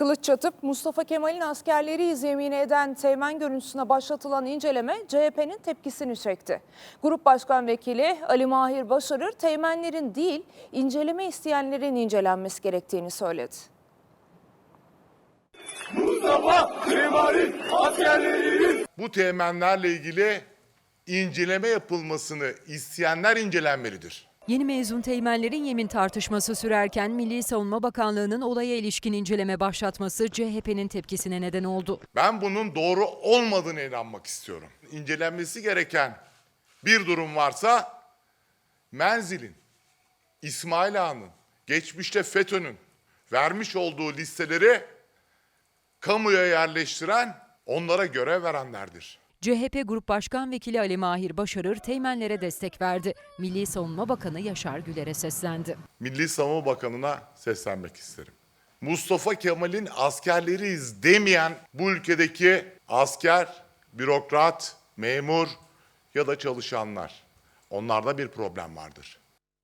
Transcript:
Kılıç çatıp Mustafa Kemal'in askerleriyiz yemini eden Teğmen görüntüsüne başlatılan inceleme CHP'nin tepkisini çekti. Grup Başkan Vekili Ali Mahir Başarır teğmenlerin değil inceleme isteyenlerin incelenmesi gerektiğini söyledi. Bu teğmenlerle ilgili inceleme yapılmasını isteyenler incelenmelidir. Yeni mezun teğmenlerin yemin tartışması sürerken Milli Savunma Bakanlığı'nın olaya ilişkin inceleme başlatması CHP'nin tepkisine neden oldu. Ben bunun doğru olmadığını inanmak istiyorum. İncelenmesi gereken bir durum varsa Menzil'in, İsmail Ağa'nın, geçmişte FETÖ'nün vermiş olduğu listeleri kamuya yerleştiren, onlara görev verenlerdir. CHP Grup Başkan Vekili Ali Mahir Başarır teğmenlere destek verdi. Milli Savunma Bakanı Yaşar Güler'e seslendi. Milli Savunma Bakanı'na seslenmek isterim. Mustafa Kemal'in askerleriyiz demeyen bu ülkedeki asker, bürokrat, memur ya da çalışanlar. Onlarda bir problem vardır.